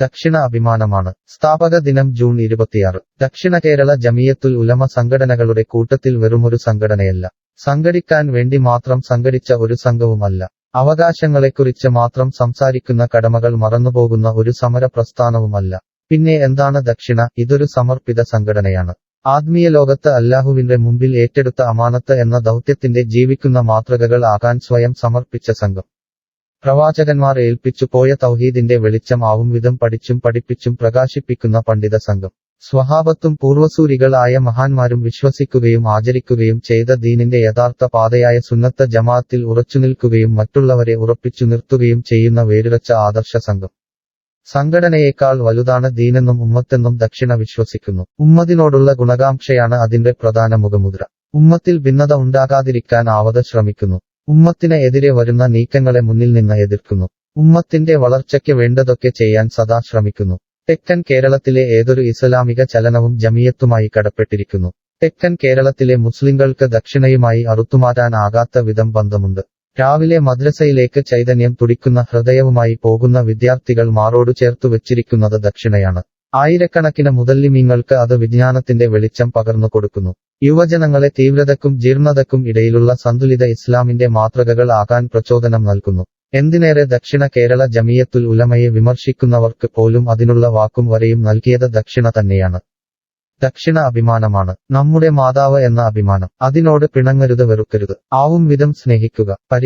ദക്ഷിണ അഭിമാനമാണ് സ്ഥാപക ദിനം ജൂൺ ഇരുപത്തിയാറ്. ദക്ഷിണ കേരള ജമിയത്തുൽ ഉലമ സംഘടനകളുടെ കൂട്ടത്തിൽ വെറുമൊരു സംഘടനയല്ല. സംഘടിക്കാൻ വേണ്ടി മാത്രം സംഘടിച്ച ഒരു സംഘവുമല്ല. അവകാശങ്ങളെക്കുറിച്ച് മാത്രം സംസാരിക്കുന്ന കടമകൾ മറന്നുപോകുന്ന ഒരു സമര പ്രസ്ഥാനവുമല്ല പിന്നെ എന്താണ് ദക്ഷിണ? ഇതൊരു സമർപ്പിത സംഘടനയാണ്. ആത്മീയ ലോകത്ത് അല്ലാഹുവിന്റെ മുമ്പിൽ ഏറ്റെടുത്ത അമാനത്ത് എന്ന ദൗത്യത്തിന്റെ ജീവിക്കുന്ന മാതൃകകൾ ആകാൻ സ്വയം സമർപ്പിച്ച സംഘം. പ്രവാചകന്മാർ ഏൽപ്പിച്ചു പോയ തൗഹീദിന്റെ വെളിച്ചം ആവും വിധം പഠിച്ചും പഠിപ്പിച്ചും പ്രകാശിപ്പിക്കുന്ന പണ്ഡിത സംഘം സ്വഹാബത്തും പൂർവസൂരികളായ മഹാന്മാരും വിശ്വസിക്കുകയും ആചരിക്കുകയും ചെയ്ത ദീനിന്റെ യഥാർത്ഥ പാതയായ സുന്നത്ത ജമാഅത്തിൽ ഉറച്ചുനിൽക്കുകയും മറ്റുള്ളവരെ ഉറപ്പിച്ചു നിർത്തുകയും ചെയ്യുന്ന വേരുറച്ച ആദർശ സംഘം. സംഘടനയേക്കാൾ വലുതാണ് ദീനെന്നും ഉമ്മത്തെന്നും ദക്ഷിണ വിശ്വസിക്കുന്നു. ഉമ്മതിനോടുള്ള ഗുണകാംക്ഷയാണ് അതിന്റെ പ്രധാന മുഖമുദ്ര. ഉമ്മത്തിൽ ഭിന്നത ഉണ്ടാകാതിരിക്കാൻ ആവത ശ്രമിക്കുന്നു. ഉമ്മത്തിന് എതിരെ വരുന്ന നീക്കങ്ങളെ മുന്നിൽ നിന്ന് എതിർക്കുന്നു. ഉമ്മത്തിന്റെ വളർച്ചയ്ക്ക് വേണ്ടതൊക്കെ ചെയ്യാൻ സദാ ശ്രമിക്കുന്നു. തെക്കൻ കേരളത്തിലെ ഏതൊരു ഇസ്ലാമിക ചലനവും ജമിയത്തുമായി കടപ്പെട്ടിരിക്കുന്നു. തെക്കൻ കേരളത്തിലെ മുസ്ലിങ്ങൾക്ക് ദക്ഷിണയുമായി അറുത്തുമാറ്റാനാകാത്ത വിധം ബന്ധമുണ്ട്. രാവിലെ മദ്രസയിലേക്ക് ചൈതന്യം തുടിക്കുന്ന ഹൃദയവുമായി പോകുന്ന വിദ്യാർത്ഥികൾ മാറോടു ചേർത്തു വെച്ചിരിക്കുന്നത് ദക്ഷിണയാണ്. ആയിരക്കണക്കിന് മുതല്ലിമീങ്ങൾക്ക് അത് വിജ്ഞാനത്തിന്റെ വെളിച്ചം പകർന്നു കൊടുക്കുന്നു. യുവജനങ്ങളെ തീവ്രതക്കും ജീർണതക്കും ഇടയിലുള്ള സന്തുലിത ഇസ്ലാമിന്റെ മാതൃകകൾ ആകാൻ പ്രചോദനം നൽകുന്നു. എന്തിനേറെ ദക്ഷിണ കേരള ജമിയത്തുൽ ഉലമയെ വിമർശിക്കുന്നവർക്ക് പോലും അതിനുള്ള വാക്കും വരെയും നൽകിയത് ദക്ഷിണ തന്നെയാണ്. ദക്ഷിണ അഭിമാനമാണ്. നമ്മുടെ മാതാവ് എന്ന അഭിമാനം. അതിനോട് പിണങ്ങരുത് വെറുക്കരുത്. ആവും വിധം സ്നേഹിക്കുക. പരിച